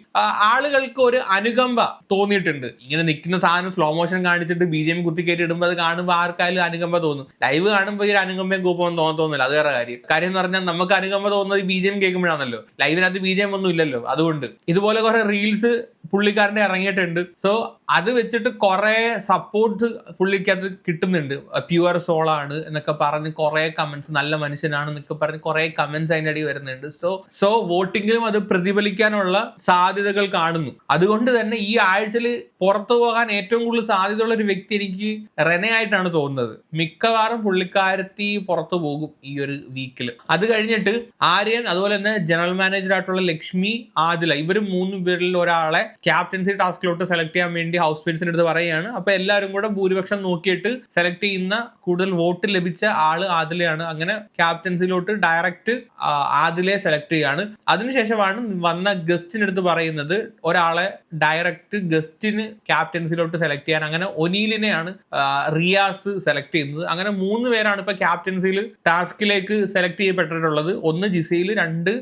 ആളുകൾക്ക് ഒരു അനുകമ്പ തോന്നിയിട്ടുണ്ട്. ഇങ്ങനെ നിൽക്കുന്ന സാധനം സ്ലോ മോഷൻ കാണിച്ചിട്ട് ബി ജെ പി കുത്തിക്കയറ്റി ഇടുമ്പോൾ അത് കാണുമ്പോൾ ആർക്കായാലും അനുകമ്പ തോന്നും. ലൈവ് കാണുമ്പോൾ ഈ ഒരു അനുകമ്പയും തോന്നാൻ തോന്നുന്നില്ല അത് വേറെ കാര്യം. കാര്യം എന്ന് പറഞ്ഞാൽ നമുക്ക് അനുകമ്പ തോന്നുന്നത് ബി ജെ പി കേൾക്കുമ്പോഴാണല്ലോ. ലൈവിനകത്ത് ബി ജെ പി ഒന്നും ഇല്ലല്ലോ. അതുകൊണ്ട് ഇതുപോലെ കുറെ റീൽസ് പുള്ളിക്കാരന്റെ ഇറങ്ങിയിട്ടുണ്ട്. സോ അത് വെച്ചിട്ട് കുറെ സപ്പോർട്ട് പുള്ളിക്കകത്ത് കിട്ടുന്നുണ്ട്. പ്യുവർ സോൾ ആണ് എന്നൊക്കെ പറഞ്ഞ് കുറെ കമന്റ്സ് നല്ല മനുഷ്യനാണ് എന്നൊക്കെ പറഞ്ഞ് കുറെ കമന്റ്സ് അതിന്റെ അടി വരുന്നുണ്ട്. സോ സോ വോട്ടിങ്ങിലും അത് പ്രതിഫലിക്കാനുള്ള സാധ്യതകൾ കാണുന്നു. അതുകൊണ്ട് തന്നെ ഈ ആഴ്ചയിൽ പുറത്തു പോകാൻ ഏറ്റവും കൂടുതൽ സാധ്യതയുള്ള ഒരു വ്യക്തി എനിക്ക് റെനെ ആയിട്ടാണ് തോന്നുന്നത്. മിക്കവാറും പുള്ളിക്കാരത്തി പുറത്തു പോകും ഈ ഒരു വീക്കിൽ അത് കഴിഞ്ഞിട്ട് ആര്യൻ അതുപോലെ തന്നെ ജനറൽ മാനേജർ ആയിട്ടുള്ള ലക്ഷ്മി ആദില ഇവർ മൂന്ന് പേരിൽ ഒരാളെ ക്യാപ്റ്റൻസി ടാസ്കിലോട്ട് സെലക്ട് ചെയ്യാൻ വേണ്ടി ഹൗസ് പേൻസിന്റെ അടുത്ത് പറയുകയാണ്. അപ്പൊ എല്ലാവരും കൂടെ ഭൂരിപക്ഷം നോക്കിയിട്ട് സെലക്ട് ചെയ്യുന്ന കൂടുതൽ വോട്ട് ലഭിച്ച ആൾ ആദിലയാണ്. അങ്ങനെ ക്യാപ്റ്റൻസിലോട്ട് ഡയറക്റ്റ് ആദിലെ സെലക്ട് ചെയ്യാണ് അതിനുശേഷമാണ് വന്ന ഗസ്റ്റിന്റെ അടുത്ത് പറയുന്നത് ഒരാളെ ഡയറക്റ്റ് ഗസ്റ്റിന് ക്യാപ്റ്റൻസിലോട്ട് സെലക്ട് ചെയ്യാൻ. അങ്ങനെ ഒനീലിനെയാണ് റിയാസ് സെലക്ട് ചെയ്യുന്നത്. അങ്ങനെ മൂന്ന് പേരാണ് ഇപ്പൊ ക്യാപ്റ്റൻസിയിൽ ടാസ്കിലേക്ക് സെലക്ട് ചെയ്യപ്പെട്ടിട്ടുള്ളത്. ഒന്ന് ജിസയിൽ രണ്ട്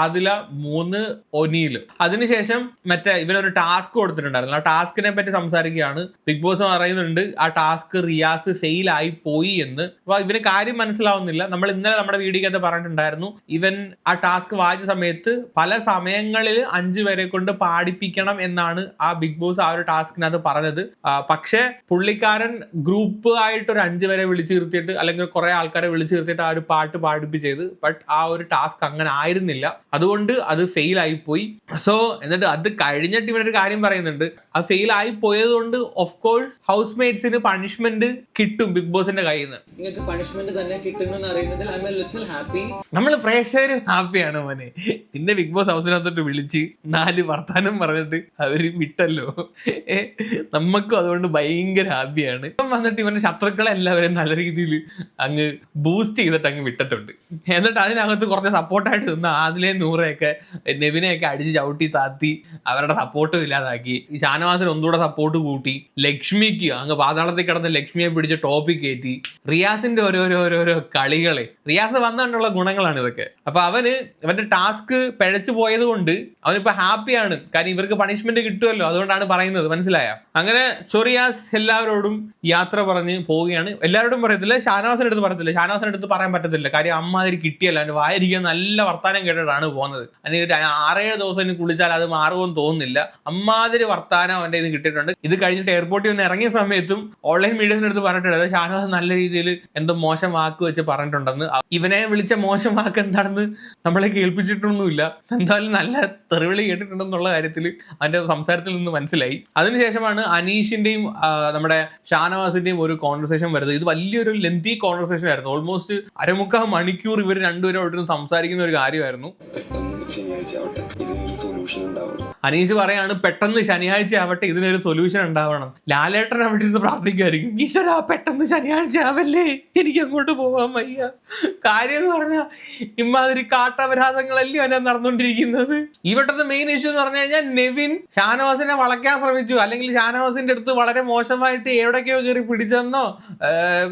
ആദില മൂന്ന് ഒനീൽ. അതിനുശേഷം മറ്റേ ഇവനൊരു ടാസ്ക് കൊടുത്തിട്ടുണ്ടായിരുന്നു. ടാസ്കിനെ പറ്റി സംസാരിക്കുകയാണ്. ബിഗ് ബോസ് പറയുന്നുണ്ട് ആ ടാസ്ക് റിയാസ് ഫെയിൽ ആയി പോയി എന്ന്. അപ്പൊ ഇവന് കാര്യം മനസ്സിലാവുന്നില്ല. നമ്മൾ ഇന്നലെ നമ്മുടെ വീഡിയോക്കകത്ത് പറഞ്ഞിട്ടുണ്ടായിരുന്നു ഇവൻ ആ ടാസ്ക് വായിച്ച സമയത്ത് പല സമയങ്ങളിൽ അഞ്ചു പേരെ കൊണ്ട് പാടിപ്പിക്കണം എന്നാണ് ആ ബിഗ് ബോസ് ആ ഒരു ടാസ്കിനകത്ത് പറഞ്ഞത്. പക്ഷേ പുള്ളിക്കാരൻ ഗ്രൂപ്പ് ആയിട്ട് ഒരു അഞ്ചു പേരെ വിളിച്ചു നിർത്തിയിട്ട് അല്ലെങ്കിൽ കുറെ ആൾക്കാരെ വിളിച്ചു നിർത്തിയിട്ട് ആ ഒരു പാട്ട് പാടിപ്പിച്ചത്. ബട്ട് ആ ഒരു ടാസ്ക് അങ്ങനെ ആയിരുന്നില്ല. അതുകൊണ്ട് അത് ഫെയിൽ ആയി പോയി. സോ എന്നിട്ട് അത് കഴിഞ്ഞിട്ട് ഇവനൊരു കാര്യം പറയുന്നുണ്ട്. അത് ഫെയിൽ ആയി പോയത് കൊണ്ട് ഓഫ് കോഴ്സ് ഹൗസ് മേറ്റ്സിന് പണിഷ്മെന്റ് കിട്ടും ബിഗ് ബോസിന്റെ കയ്യിൽ നിന്ന് നിങ്ങൾക്ക് പണിഷ്മെന്റ് തന്നെ കിട്ടുന്നെന്ന് അറിയുന്നതിൽ ഐ എം ലിറ്റിൽ ഹാപ്പി നമ്മൾ പ്രേക്ഷകർ ഹാപ്പിയാണ് മോനെ. പിന്നെ ബിഗ് ബോസ് ഹൗസിനകത്തോട്ട് വിളിച്ച് നാല് വർത്താനം പറഞ്ഞിട്ട് അവർ വിട്ടല്ലോ. ഏ നമുക്കും അതുകൊണ്ട് ഭയങ്കര ഹാപ്പിയാണ് ഇപ്പം വന്നിട്ട് ഇവന്റെ ശത്രുക്കളെ എല്ലാവരെയും നല്ല രീതിയിൽ അങ്ങ് ബൂസ്റ്റ് ചെയ്തിട്ട് അങ്ങ് വിട്ടിട്ടുണ്ട്. എന്നിട്ട് അതിനകത്ത് കുറച്ച് സപ്പോർട്ടായിട്ട് നിന്ന് ആദിലെ നൂറെയൊക്കെ നെവിനെയൊക്കെ അടിച്ച് ചവിട്ടി താത്തി അവരുടെ സപ്പോർട്ടും ഇല്ലാതാക്കി. ഈ ഷാനവാസിന് ഒന്നുകൂടെ സപ്പോർട്ട് കൂട്ടി. ലക്ഷ്മിക്ക് അങ്ങ് പാതാളത്തിൽ കിടന്ന് ലക്ഷ്മിയെ പിടിച്ച് ടോപ്പിക് കയറ്റി. റിയാസിന്റെ ഓരോരോ ഓരോരോ കളികളെ. റിയാസ് വന്നുകൊണ്ടുള്ള ഗുണങ്ങളാണ് ഇതൊക്കെ. അപ്പൊ അവന് അവന്റെ ടാസ്ക് പിഴച്ചു പോയത് കൊണ്ട് അവനിപ്പോ ഹാപ്പിയാണ് കാര്യം ഇവർക്ക് പണിഷ്മെന്റ് കിട്ടുമല്ലോ അതുകൊണ്ടാണ് പറയുന്നത്. മനസ്സിലായ? അങ്ങനെ ചൊറിയാസ് എല്ലാവരോടും യാത്ര പറഞ്ഞ് പോവുകയാണ്. എല്ലാവരോടും പറയത്തില്ല. ഷാനവാസിന്റെ അടുത്ത് പറയത്തില്ല. ഷാനവാസിന്റെ അടുത്ത് പറയാൻ പറ്റത്തില്ല. കാര്യം അമ്മാതിരി കിട്ടിയല്ല. അവന്റെ വായിരിക്കാൻ നല്ല വർത്താനം കേട്ടിട്ടാണ് പോകുന്നത് അതിന് ആറേഴ് ദിവസം കുളിച്ചാൽ അത് മാറുമെന്ന് തോന്നുന്നില്ല. അമ്മാതിരി വർത്താനം അവന്റെ ഇത് കിട്ടിയിട്ടുണ്ട്. ഇത് കഴിഞ്ഞിട്ട് എയർപോർട്ടിൽ നിന്ന് ഇറങ്ങിയ സമയത്തും ഓൺലൈൻ മീഡിയസിന് അടുത്ത് പറഞ്ഞിട്ടുണ്ട്. ഷാനവാസ് നല്ല രീതിയിൽ എന്തോ മോശം വാക്ക് വെച്ച് പറഞ്ഞിട്ടുണ്ടെന്ന്. ഇവനെ വിളിച്ച മോശം വാക്ക് എന്താണെന്ന് നമ്മളെ കേൾപ്പിച്ചിട്ടൊന്നുമില്ല. എന്തായാലും നല്ല തെറിവിളി കേട്ടിട്ടുണ്ടെന്നുള്ള കാര്യത്തിൽ അവന്റെ സംസാരത്തിൽ നിന്ന് മനസ്സിലായി. അതിനുശേഷമാണ് അനീഷിന്റെയും നമ്മുടെ ഷാനവാസിന്റെയും ഒരു കോൺവെർസേഷൻ വരുന്നത്. ഇത് വലിയൊരു ലെന്തി കോൺവെർസേഷൻ ആയിരുന്നു. ഓൾമോസ്റ്റ് അരമുക്കാൽ മണിക്കൂർ ഇവർ രണ്ടുപേരും അവിടെ സംസാരിക്കുന്ന ഒരു കാര്യമായിരുന്നു. ശനിയാഴ്ച ആവട്ടെ ഇതിനൊരു സൊല്യൂഷൻ ഉണ്ടാവുള്ളൂ അനീഷ് പറയാണ് പെട്ടെന്ന് ശനിയാഴ്ച ആവട്ടെ ഇതിനൊരു സൊല്യൂഷൻ ഉണ്ടാവണം. ലാലേട്ടൻ അവിടെ ഇരുന്ന് പ്രാർത്ഥിക്കുമായിരിക്കും ഈശ്വര പെട്ടെന്ന് ശനിയാഴ്ച ആവല്ലേ എനിക്ക് അങ്ങോട്ട് പോകാൻ വയ്യ. കാര്യം എന്ന് പറഞ്ഞാൽ ഇമാതിരി കാട്ടപരാധങ്ങളല്ലേ അവനെ നടന്നുകൊണ്ടിരിക്കുന്നത് ഇവിടുത്തെ മെയിൻ ഇഷ്യൂ എന്ന് പറഞ്ഞു കഴിഞ്ഞാൽ നെവിൻ ഷാനവാസിനെ വളയ്ക്കാൻ ശ്രമിച്ചു. അല്ലെങ്കിൽ ഷാനവാസിന്റെ അടുത്ത് വളരെ മോശമായിട്ട് എവിടേക്കോ കയറി പിടിച്ചെന്നോ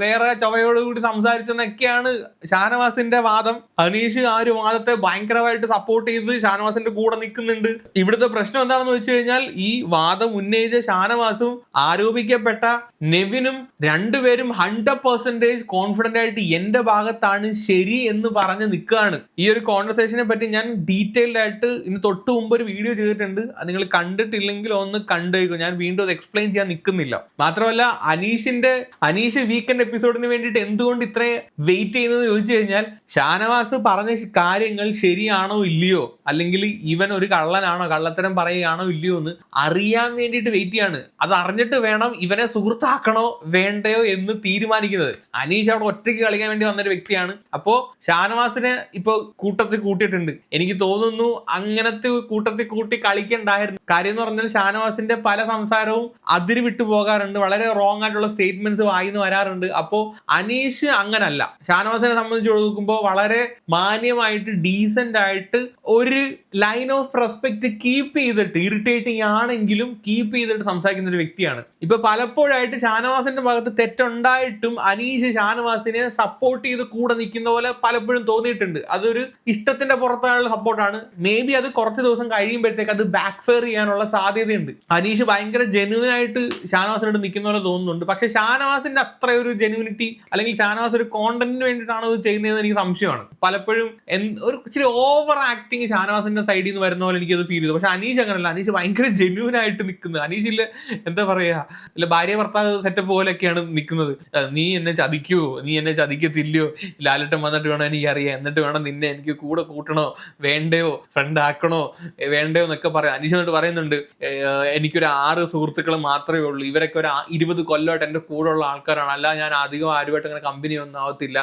വേറെ ചൊവയോട് കൂടി സംസാരിച്ചെന്നൊക്കെയാണ് ഷാനവാസിന്റെ വാദം. അനീഷ് ആ ഒരു വാദത്തെ ഭയങ്കരമായിട്ട് സപ്പോർട്ട് ചെയ്ത് ഷാനവാസിന്റെ കൂടെ നിൽക്കുന്നുണ്ട്. ഇവിടുത്തെ പ്രശ്നം എന്താണെന്ന് വെച്ച് കഴിഞ്ഞാൽ ഈ വാദം ഉന്നയിച്ച ഷാനവാസും ആരോപിക്കപ്പെട്ട നെവിനും രണ്ടുപേരും ഹൺഡ്രഡ് പെർസെന്റേജ് കോൺഫിഡന്റ് ആയിട്ട് എന്റെ ഭാഗത്താണ് ശരി എന്ന് പറഞ്ഞ് നിൽക്കുകയാണ്. ഈ ഒരു കോൺവെർസേഷനെ പറ്റി ഞാൻ ഡീറ്റെയിൽഡ് ആയിട്ട് ഇന്ന് തൊട്ട് മുമ്പ് ഒരു വീഡിയോ ചെയ്തിട്ടുണ്ട്. അത് നിങ്ങൾ കണ്ടിട്ടില്ലെങ്കിൽ ഒന്ന് കണ്ടുപോയിക്കും ഞാൻ വീണ്ടും അത് എക്സ്പ്ലെയിൻ ചെയ്യാൻ നിൽക്കുന്നില്ല. മാത്രമല്ല അനീഷിന്റെ അനീഷ് വീക്കെൻഡ് എപ്പിസോഡിന് വേണ്ടിയിട്ട് എന്തുകൊണ്ട് ഇത്രയും വെയിറ്റ് ചെയ്യുന്നത് ചോദിച്ചു കഴിഞ്ഞാൽ ഷാനവാസ് പറഞ്ഞ കാര്യങ്ങൾ ശരിയാണോ ഇല്ലയോ? അല്ലെങ്കിൽ ഇവൻ ഒരു കള്ളനാണോ കള്ളത്തരം പറയുകയാണോ ഇല്ലയോ എന്ന് അറിയാൻ വേണ്ടിയിട്ട് വെയിറ്റ് ചെയ്യാണ്. അത് അറിഞ്ഞിട്ട് വേണം ഇവനെ സുഹൃത്താക്കണോ വേണ്ടയോ എന്ന് തീരുമാനിക്കുന്നത്. അനീഷ് അവിടെ ഒറ്റയ്ക്ക് കളിക്കാൻ വേണ്ടി വന്നൊരു വ്യക്തിയാണ്. അപ്പോ ഷാനവാസിനെ ഇപ്പൊ കൂട്ടത്തിൽ കൂട്ടിയിട്ടുണ്ട്. എനിക്ക് തോന്നുന്നു അങ്ങനത്തെ കൂട്ടത്തിൽ കൂട്ടി കളിക്കണ്ടായിരുന്നു. കാര്യം എന്ന് പറഞ്ഞാൽ ഷാനവാസിന്റെ പല സംസാരവും അതിര് വിട്ടു പോകാറുണ്ട്. വളരെ റോങ് ആയിട്ടുള്ള സ്റ്റേറ്റ്മെന്റ്സ് വായിന്ന് വരാറുണ്ട്. അപ്പോ അനീഷ് അങ്ങനല്ല. ഷാനവാസിനെ സംബന്ധിച്ച് നോക്കുമ്പോൾ വളരെ മാന്യമായിട്ട് ഡീസന്റ് ആയിട്ട് ഒരു ലൈൻ ഓഫ് റെസ്പെക്ട് കീപ്പ് ചെയ്തിട്ട് ഇറിറ്റേറ്റിംഗ് ആണെങ്കിലും കീപ്പ് ചെയ്തിട്ട് സംസാരിക്കുന്ന ഒരു വ്യക്തിയാണ്. ഇപ്പൊ പലപ്പോഴായിട്ട് ഷാനവാസിന്റെ ഭാഗത്ത് തെറ്റുണ്ടായിട്ടും അനീഷ് ഷാനവാസിനെ സപ്പോർട്ട് ചെയ്ത് കൂടെ നിൽക്കുന്ന പോലെ പലപ്പോഴും തോന്നിയിട്ടുണ്ട്. അതൊരു ഇഷ്ടത്തിന്റെ പുറത്തായുള്ള സപ്പോർട്ടാണ് മേ ബി അത് കുറച്ച് ദിവസം കഴിയുമ്പോഴത്തേക്ക് അത് ബാക്ക് ഫെയർ ചെയ്യാനുള്ള സാധ്യതയുണ്ട്. അനീഷ് ഭയങ്കര ജെന്യൂൻ ആയിട്ട് ഷാനവാസിനോട് നിൽക്കുന്ന പോലെ തോന്നുന്നുണ്ട്. പക്ഷെ ഷാനവാസിന്റെ അത്ര ഒരു ജെന്യൂനിറ്റി അല്ലെങ്കിൽ ഷാനവാസ് ഒരു കോണ്ടന്റിന് വേണ്ടിയിട്ടാണ് അത് ചെയ്യുന്നതെന്ന് എനിക്ക് സംശയമാണ്. പലപ്പോഴും ഒരു ഇച്ചിരി ഓവർ ആക്ടിങ് ഷാനവാസിന്റെ സൈഡിൽ നിന്ന് വരുന്ന പോലെ എനിക്കത് ഫീൽ ചെയ്തു. പക്ഷെ അനീഷ് അങ്ങനല്ല. അനീഷ് ഭയങ്കര ജെന്യൂൻ ആയിട്ട് നിൽക്കുന്നത്. അനീഷിൽ എന്താ പറയാ ഇല്ല ഭാര്യ ഭർത്താവ് സെറ്റപ്പ് പോലെയൊക്കെയാണ് നിൽക്കുന്നത്. നീ എന്നെ ചതിക്കുവോ നീ എന്നെ ചതിക്കത്തില്ലയോ? ലാലട്ടൻ വന്നിട്ട് വേണം എനിക്ക് അറിയാം എന്നിട്ട് വേണം നിന്നെ എനിക്ക് കൂടെ കൂട്ടണോ? വേണ്ടയോ? ഫ്രണ്ട് ആക്കണോ? വേണ്ടയോ എന്നൊക്കെ പറയാം. അനീഷ് എന്നിട്ട് പറയുന്നുണ്ട് എനിക്കൊരു ആറ് സുഹൃത്തുക്കൾ മാത്രമേ ഉള്ളൂ. ഇവരൊക്കെ ഒരു ഇരുപത് കൊല്ലമായിട്ട് എന്റെ കൂടെ ഉള്ള ആൾക്കാരാണ്. അല്ല ഞാൻ അധികം ആരുമായിട്ട് അങ്ങനെ കമ്പനി ഒന്നും ആവത്തില്ല.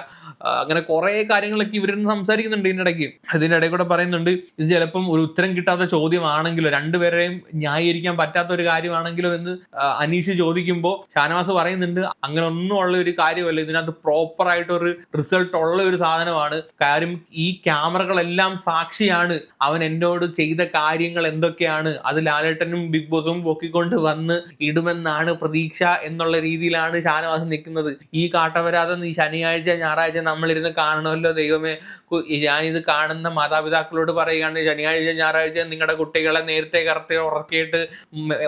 അങ്ങനെ കുറേ കാര്യങ്ങളൊക്കെ ഇവരിന്ന് സംസാരിക്കുന്നുണ്ട് ഇതിനിടയ്ക്ക്. അതിനിടയിൽ കൂടെ പറയുന്നുണ്ട് ഇത് ചിലപ്പം ഒരു ഉത്തരം കിട്ടാത്ത ചോദ്യമാണെങ്കിലോ രണ്ടുപേരെയും ന്യായീകരിക്കാൻ പറ്റാത്ത ഒരു കാര്യമാണെങ്കിലോ എന്ന് അനീഷ് ചോദിക്കുമ്പോൾ ഷാനവാസ് പറയുന്നുണ്ട് അങ്ങനെ ഒന്നും ഉള്ള ഒരു കാര്യമല്ല. ഇതിനകത്ത് പ്രോപ്പർ ആയിട്ട് ഒരു റിസൾട്ട് ഉള്ള ഒരു സാധനമാണ്. കാര്യം ഈ ക്യാമറകളെല്ലാം സാക്ഷിയാണ്. അവൻ എന്നോട് ചെയ്ത കാര്യങ്ങൾ എന്തൊക്കെയാണ്? അത് ലാലേട്ടനും ബിഗ് ബോസും പൊക്കിക്കൊണ്ട് വന്ന് ഇടുമെന്നാണ് പ്രതീക്ഷ എന്നുള്ള രീതിയിലാണ് ഷാനവാസ് നിൽക്കുന്നത്. ഈ കാട്ടവരാതെ ഈ ശനിയാഴ്ച ഞായറാഴ്ച നമ്മളിരുന്ന് കാണണമല്ലോ ദൈവമേ. കു- ഞാനിത് കാണുന്ന മാതാപിതാക്കളോട് പറയുകയാണ് ശനിയാഴ്ച ഞായറാഴ്ച നിങ്ങളുടെ കുട്ടികളെ നേരത്തെ കറക്റ്റ് ഉറക്കിയിട്ട്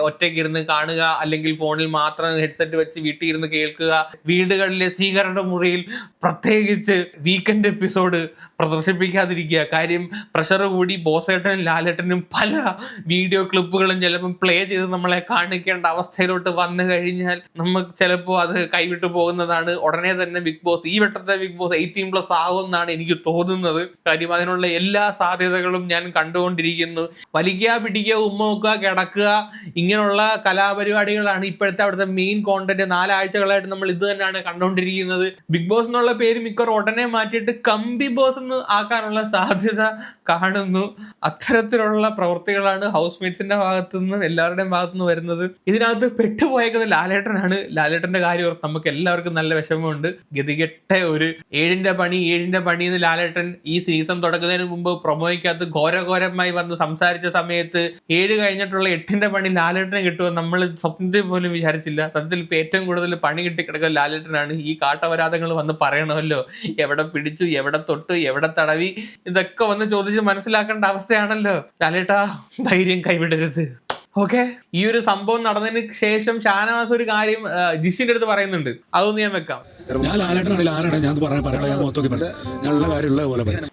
ഒറ്റയ്ക്കിരുന്ന് കാണുക അല്ലെങ്കിൽ ഫോണിൽ മാത്രം ഹെഡ്സെറ്റ് വെച്ച് വീട്ടിൽ ഇരുന്ന് കേൾക്കുക. വീടുകളിലെ സ്വീകരണ മുറിയിൽ പ്രത്യേകിച്ച് വീക്കെൻഡ് എപ്പിസോഡ് പ്രദർശിപ്പിക്കാതിരിക്കുക. കാര്യം പ്രഷർ കൂടി ബോസേട്ടനും ലാലേട്ടനും പല വീഡിയോ ക്ലിപ്പുകളും ചിലപ്പം പ്ലേ ചെയ്ത് നമ്മളെ കാണിക്കേണ്ട അവസ്ഥയിലോട്ട് വന്നു കഴിഞ്ഞാൽ നമുക്ക് ചിലപ്പോൾ അത് കൈവിട്ടു പോകുന്നതാണ്. ഉടനെ തന്നെ ബിഗ് ബോസ് ഈ വട്ടത്തെ ബിഗ് ബോസ് എയ്റ്റീൻ പ്ലസ് ആകുമെന്നാണ് എനിക്ക് തോന്നുന്നത്. കാര്യം അതിനുള്ള എല്ലാ സാധ്യതകളും ഞാൻ കണ്ടുകൊണ്ടിരിക്കുന്നു. വലിക്കുക പിടിക്കുക ഉമ്മ കിടക്കുക ഇങ്ങനെയുള്ള കലാപരിപാടികളാണ് ഇപ്പോഴത്തെ അവിടുത്തെ മെയിൻ കോണ്ടന്റ് നാലാഴ്ചകളായിട്ട് നമ്മൾ ഇത് തന്നെയാണ് കണ്ടുകൊണ്ടിരിക്കുന്നത്. ബിഗ് ബോസ് എന്നുള്ള പേര് മിക്കവാറും ഉടനെ മാറ്റിയിട്ട് കമ്പി ബോസ് എന്ന് ആക്കാനുള്ള സാധ്യത കാണുന്നു. അത്തരത്തിലുള്ള പ്രവൃത്തികളാണ് ഹൗസ് മേറ്റ്സിന്റെ ഭാഗത്തു നിന്ന് എല്ലാവരുടെയും ഭാഗത്തുനിന്ന് വരുന്നത്. ഇതിനകത്ത് പെട്ടുപോയേക്കുന്നത് ലാലേട്ടനാണ്. ലാലേട്ടന്റെ കാര്യം നമുക്ക് എല്ലാവർക്കും നല്ല വിഷമമുണ്ട്. ഗതികെട്ട ഒരു ഏഴിന്റെ പണി ഏഴിന്റെ പണി എന്ന് ലാലേട്ടൻ ഈ സീസൺ തുടങ്ങുന്നതിന് മുമ്പ് പ്രൊമോയ്ക്കകത്ത് ഘോരഘോരമായി വന്ന് സംസാരിച്ച സമയത്ത് ഏഴ് കഴിഞ്ഞിട്ടുള്ള എട്ടിന്റെ പണി ലാലേട്ടന് കിട്ടുമെന്ന് നമ്മൾ സ്വപ്നത്തിൽ പോലും വിചാരിച്ചില്ല. സത്യത്തിൽ ഇപ്പൊ ഏറ്റവും കൂടുതൽ പണി കിട്ടി കിടക്കുന്ന ലാലേട്ടനാണ്. ഈ കാട്ടപരാധങ്ങൾ വന്ന് പറയണമല്ലോ. എവിടെ പിടിച്ചു എവിടെ തൊട്ട് എവിടെ തടവി? ഇതൊക്കെ വന്ന് ചോദിച്ച് മനസ്സിലാക്കേണ്ട അവസ്ഥയാണല്ലോ. ലാലേട്ടാ ധൈര്യം കൈവിടരുത്. ഓക്കെ. ഈ ഒരു സംഭവം നടന്നതിന് ശേഷം ഷാനവാസ് ഒരു കാര്യം ജിഷിന്റെ അടുത്ത് പറയുന്നുണ്ട്. അതൊന്നും ഞാൻ വെക്കാം.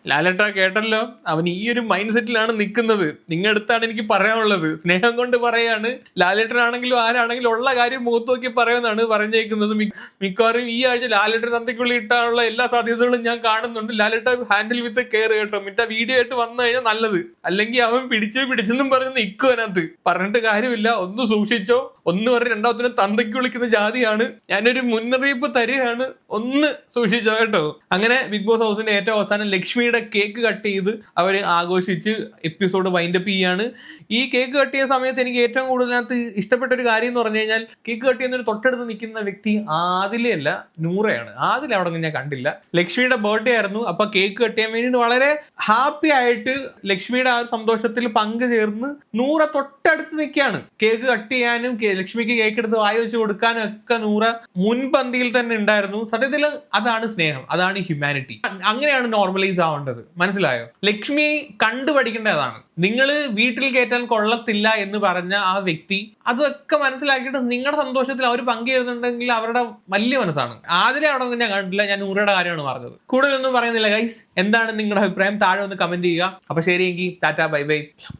പറയാം കേട്ടല്ലോ? അവൻ ഈ ഒരു മൈൻഡ് സെറ്റിലാണ് നിൽക്കുന്നത് നിങ്ങളുടെ അടുത്താണ് എനിക്ക് പറയാനുള്ളത്. സ്നേഹം കൊണ്ട് പറയാണ്. ലാലേട്ടനാണെങ്കിലും ആരാണെങ്കിലും ഉള്ള കാര്യം മുഖത്ത് നോക്കി പറയുമെന്നാണ് പറഞ്ഞേക്കുന്നത്. മിക്കവാറും ഈ ആഴ്ച ലാലേട്ടൻ തന്തയ്ക്കുള്ളിൽ ഇട്ടാനുള്ള എല്ലാ സാധ്യതകളും ഞാൻ കാണുന്നുണ്ട്. ലാലേട്ട ഹാൻഡിൽ വിത്ത് കെയർ കേട്ടോ. മിറ്റ വീഡിയോ ആയിട്ട് വന്നു കഴിഞ്ഞാൽ നല്ലത്. അല്ലെങ്കിൽ അവൻ പിടിച്ചു പിടിച്ചെന്നും പറഞ്ഞ് നിൽക്കും അതിനകത്ത്. പറഞ്ഞിട്ട് കാര്യമില്ല. ഒന്ന് സൂക്ഷിച്ചോ. ഒന്ന് പറഞ്ഞ് രണ്ടാമത്തിനും തന്തയ്ക്ക് വിളിക്കുന്ന ജാതിയാണ്. ഞാനൊരു മുന്നറിയിപ്പ് തരികയാണ്. ഒന്ന് സൂക്ഷിച്ചോ കേട്ടോ. അങ്ങനെ ബിഗ് ബോസ് ഹൗസിന്റെ ഏറ്റവും അവസാനം ലക്ഷ്മിയുടെ കേക്ക് കട്ട് ചെയ്ത് അവർ ആഘോഷിച്ച് എപ്പിസോഡ് വൈൻഡപ്പ് ചെയ്യാണ്. ഈ കേക്ക് കട്ട് ചെയ്യുന്ന സമയത്ത് എനിക്ക് ഏറ്റവും കൂടുതലകത്ത് ഇഷ്ടപ്പെട്ട ഒരു കാര്യം എന്ന് പറഞ്ഞു കഴിഞ്ഞാൽ കേക്ക് കട്ട് ചെയ്യുന്ന ഒരു തൊട്ടടുത്ത് നിൽക്കുന്ന വ്യക്തി ആദിലയല്ല നൂറയാണ്. ആദില അവിടെ നിന്ന് ഞാൻ കണ്ടില്ല. ലക്ഷ്മിയുടെ ബർത്ത്ഡേ ആയിരുന്നു. അപ്പൊ കേക്ക് കട്ട് ചെയ്യാൻ വേണ്ടി വളരെ ഹാപ്പി ആയിട്ട് ലക്ഷ്മിയുടെ ആ ഒരു സന്തോഷത്തിൽ പങ്കുചേർന്ന് നൂറ തൊട്ടടുത്ത് നിൽക്കുകയാണ്. കേക്ക് കട്ട് ചെയ്യാനും ലക്ഷ്മിക്ക് കേക്ക് എടുത്ത് വായി വെച്ച് കൊടുക്കാനും ഒക്കെ നൂറ മുൻപന്തിയിൽ തന്നെ ഉണ്ടായിരുന്നു. സത്യത്തിൽ അതാണ് സ്നേഹം അതാണ് ഹ്യൂമാനിറ്റി അങ്ങനെയാണ് നോർമലൈസ് ആവേണ്ടത്. മനസ്സിലായോ? ലക്ഷ്മി കണ്ടുപഠിക്കേണ്ടതാണ് നിങ്ങൾ വീട്ടിൽ കയറ്റാൻ കൊള്ളത്തില്ല എന്ന് പറഞ്ഞ ആ വ്യക്തി അതൊക്കെ മനസ്സിലാക്കിയിട്ട് നിങ്ങളുടെ സന്തോഷത്തിൽ അവർ പങ്കുചേരുന്നുണ്ടെങ്കിൽ അവരുടെ വലിയ മനസ്സാണ്. ആതിരെ അവിടെ ഞാൻ കണ്ടില്ല ഞാൻ നൂറയുടെ കാര്യമാണ് പറഞ്ഞത്. കൂടുതലൊന്നും പറയുന്നില്ല ഗൈസ് എന്താണ് നിങ്ങളുടെ അഭിപ്രായം? താഴെ ഒന്ന് കമന്റ് ചെയ്യുക. അപ്പൊ ശരിയെങ്കിൽ ടാറ്റ ബൈ ബൈ.